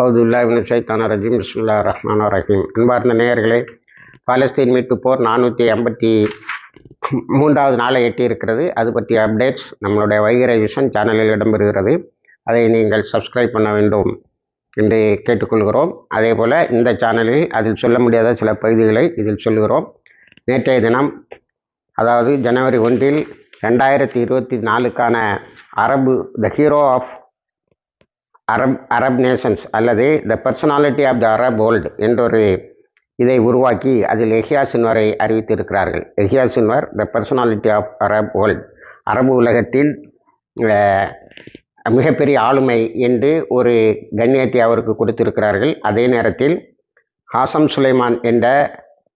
அவுதுல்லாவின் சைத்தான ரஜீம். பிஸ்மில்லா ரஹ்மான் ரஹீம். அன்பார்ந்த நேயர்களே பாலஸ்தீன் மீட்பு போர் நானூற்றி ஐம்பத்தி மூன்றாவது நாளை எட்டி இருக்கிறது அது பற்றிய அப்டேட்ஸ் நம்மளுடைய வைகரை விஷன் சேனலில் இடம்பெறுகிறது. அதை நீங்கள் சப்ஸ்கிரைப் பண்ண வேண்டும் என்று கேட்டுக்கொள்கிறோம். அதே போல் இந்த சேனலில் அதில் சொல்ல முடியாத சில பகுதிகளை இதில் சொல்கிறோம். நேற்றைய தினம் அதாவது ஜனவரி ஒன்றில் ரெண்டாயிரத்தி இருபத்தி நாலுக்கான அரபு the hero of Arab Arab nations அல்லது the personality of the Arab world என்றொரு இதை உருவாக்கி அதில் எஹியா சின்வரை அறிவித்திருக்கிறார்கள். Yahya Sinwar the personality of Arab world அரபு உலகத்தில் மிகப்பெரிய ஆளுமை என்று ஒரு கண்ணியத்தை அவருக்கு கொடுத்திருக்கிறார்கள். அதே நேரத்தில் ஹாசம் சுலைமான் என்ற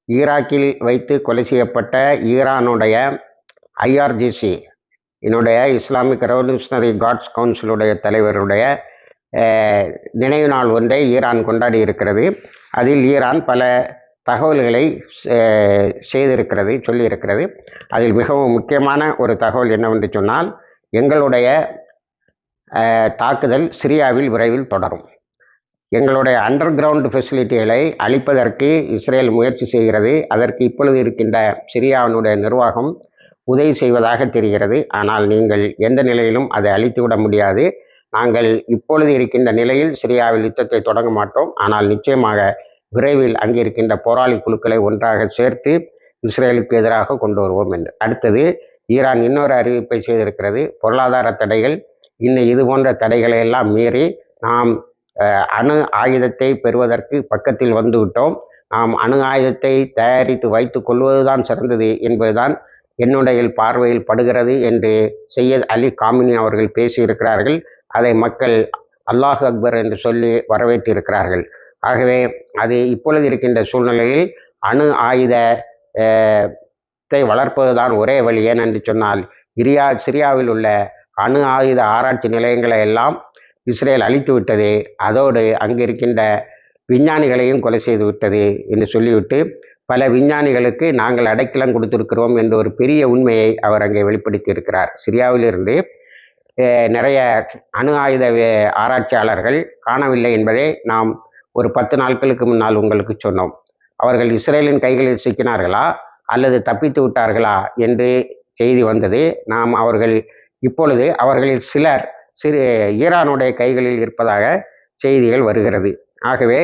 ஈராக்கில் வைத்து கொலை செய்யப்பட்ட ஈரானுடைய ஐஆர்ஜிசி என்னுடைய இஸ்லாமிக் ரெவல்யூஷனரி காட்ஸ் கவுன்சிலுடைய தலைவருடைய நினைவு நாள் ஒன்றை ஈரான் கொண்டாடி இருக்கிறது. அதில் ஈரான் பல தகவல்களை செய்திருக்கிறது சொல்லியிருக்கிறது. அதில் மிகவும் முக்கியமான ஒரு தகவல் என்னவென்று சொன்னால் எங்களுடைய தாக்குதல் சிரியாவில் விரைவில் தொடரும். எங்களுடைய அண்டர் கிரவுண்ட் ஃபெசிலிட்டிகளை அழிப்பதற்கு இஸ்ரேல் முயற்சி செய்கிறது. அதற்கு இப்பொழுது இருக்கின்ற சிரியாவினுடைய நிர்வாகம் உதவி செய்வதாக தெரிகிறது. ஆனால் நீங்கள் எந்த நிலையிலும் அதை அழித்துவிட முடியாது. நாங்கள் இப்பொழுது இருக்கின்ற நிலையில் சிரியாவில் யுத்தத்தை தொடங்க மாட்டோம். ஆனால் நிச்சயமாக விரைவில் அங்கே இருக்கின்ற போராளி குழுக்களை ஒன்றாக சேர்த்து இஸ்ரேலுக்கு எதிராக கொண்டு வருவோம் என்று. அடுத்தது ஈரான் இன்னொரு அறிவிப்பை செய்திருக்கிறது. பொருளாதார தடைகள் இன்னும் இது போன்ற தடைகளை எல்லாம் மீறி நாம் அணு ஆயுதத்தை பெறுவதற்கு பக்கத்தில் வந்துவிட்டோம் நாம் அணு ஆயுதத்தை தயாரித்து வைத்து கொள்வதுதான் சிறந்தது என்பதுதான் என்னுடைய பார்வையில் படுகிறது என்று செய்யத் அலி காமினி அவர்கள் பேசியிருக்கிறார்கள். அதை மக்கள் அல்லாஹ் அக்பர் என்று சொல்லி வரவேற்றிருக்கிறார்கள். ஆகவே அது இப்பொழுது இருக்கின்ற சூழ்நிலையில் அணு ஆயுதத்தை வளர்ப்பதுதான் ஒரே வழி. ஏனென்று சொன்னால் இரியா சிரியாவில் உள்ள அணு ஆயுத ஆராய்ச்சி நிலையங்களை எல்லாம் இஸ்ரேல் அழித்து விட்டது. அதோடு அங்கு இருக்கின்ற விஞ்ஞானிகளையும் கொலை செய்து விட்டது என்று சொல்லிவிட்டு பல விஞ்ஞானிகளுக்கு நாங்கள் அடைக்கலம் கொடுத்திருக்கிறோம் என்ற ஒரு பெரிய உண்மையை அவர் அங்கே வெளிப்படுத்தி இருக்கிறார் சிரியாவிலிருந்து நிறைய அணு ஆயுத ஆராய்ச்சியாளர்கள் காணவில்லை என்பதை நாம் ஒரு பத்து நாட்களுக்கு முன்னால் உங்களுக்கு சொன்னோம். அவர்கள் இஸ்ரேலின் கைகளில் சிக்கினார்களா? அல்லது தப்பித்து விட்டார்களா? என்று செய்தி வந்தது. நாம் அவர்கள் இப்பொழுது அவர்களில் சிலர் சிறு ஈரானுடைய கைகளில் இருப்பதாக செய்திகள் வருகிறது. ஆகவே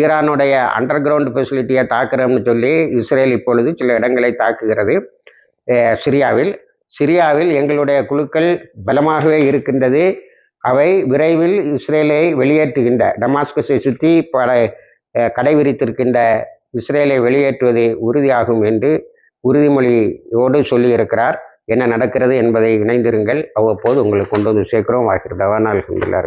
ஈரானுடைய அண்டர் கிரவுண்ட் ஃபெசிலிட்டியை தாக்குறோம்னு சொல்லி இஸ்ரேல் இப்பொழுது சில இடங்களை தாக்குகிறது. சிரியாவில் சிரியாவில் எங்களுடைய குழுக்கள் பலமாகவே இருக்கின்றது. அவை விரைவில் இஸ்ரேலை வெளியேற்றுகின்ற டமாஸ்கஸை சுற்றி பல அஹ், கடை விரித்திருக்கின்ற இஸ்ரேலை வெளியேற்றுவது உறுதியாகும் என்று உறுதிமொழியோடு சொல்லியிருக்கிறார். என்ன நடக்கிறது என்பதை இணைந்திருங்கள். அவ்வப்போது உங்களுக்கு கொண்டு வந்து சேர்க்கிறோம். வாக்கிர் தவானால் அல்ஹம்துலில்லாஹ்